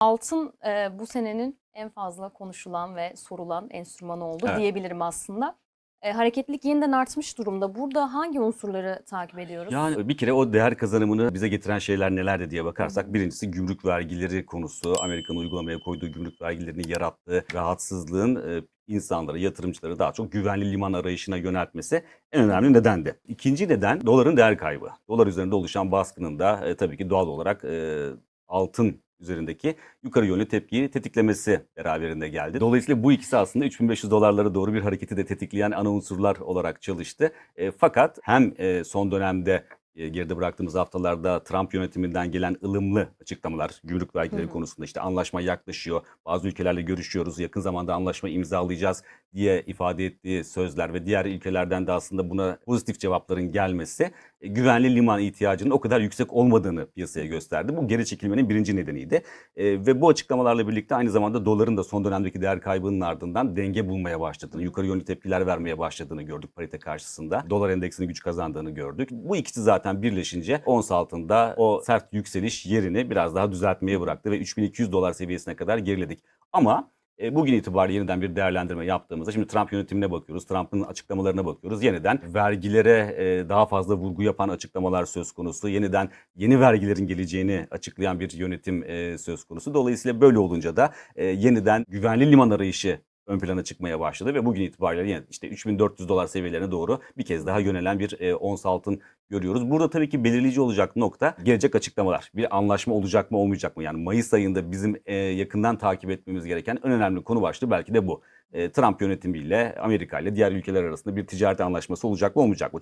Altın e, bu senenin en fazla konuşulan ve sorulan enstrümanı oldu Evet. diyebilirim aslında. E, hareketlilik yeniden artmış durumda. Burada hangi unsurları takip ediyoruz? Yani bir kere o değer kazanımını bize getiren şeyler nelerdi diye bakarsak birincisi gümrük vergileri konusu. Amerika'nın uygulamaya koyduğu gümrük vergilerini yarattığı rahatsızlığın e, insanları, yatırımcıları daha çok güvenli liman arayışına yöneltmesi en önemli nedendi. İkinci neden doların değer kaybı. Dolar üzerinde oluşan baskının da e, tabii ki doğal olarak e, altın üzerindeki yukarı yönlü tepkiyi tetiklemesi beraberinde geldi. Dolayısıyla bu ikisi aslında 3500 dolarlara doğru bir hareketi de tetikleyen ana unsurlar olarak çalıştı. E, fakat hem e, son dönemde e, geride bıraktığımız haftalarda Trump yönetiminden gelen ılımlı açıklamalar gümrük vergileri Hı hı. konusunda işte anlaşma yaklaşıyor. Bazı ülkelerle görüşüyoruz. Yakın zamanda anlaşma imzalayacağız diye ifade ettiği sözler ve diğer ülkelerden de aslında buna pozitif cevapların gelmesi e, güvenli liman ihtiyacının o kadar yüksek olmadığını piyasaya gösterdi. Bu geri çekilmenin birinci nedeniydi. E, ve bu açıklamalarla birlikte aynı zamanda doların da son dönemdeki değer kaybının ardından denge bulmaya başladığını, yukarı yönlü tepkiler vermeye başladığını gördük parite karşısında. Dolar endeksinin güç kazandığını gördük. Bu ikisi zaten birleşince ons altında o sert yükseliş yerini biraz daha düzeltmeye bıraktı ve 3200 dolar seviyesine kadar geriledik. Ama e, bugün itibariyle yeniden bir değerlendirme yaptığımızda şimdi Trump yönetimine bakıyoruz, Trump'ın açıklamalarına bakıyoruz. Yeniden vergilere e, daha fazla vurgu yapan açıklamalar söz konusu. Yeniden yeni vergilerin geleceğini açıklayan bir yönetim e, söz konusu. Dolayısıyla böyle olunca da yeniden güvenli liman arayışı ön plana çıkmaya başladı ve bugün itibariyle yine işte 3400 dolar seviyelerine doğru bir kez daha yönelen bir e, ons altın görüyoruz. Burada tabii ki belirleyici olacak nokta gelecek açıklamalar. Bir anlaşma olacak mı olmayacak mı? Yani Mayıs ayında bizim e, yakından takip etmemiz gereken en önemli konu başlığı belki de bu. E, Trump yönetimiyle Amerika ile diğer ülkeler arasında bir ticaret anlaşması olacak mı olmayacak mı?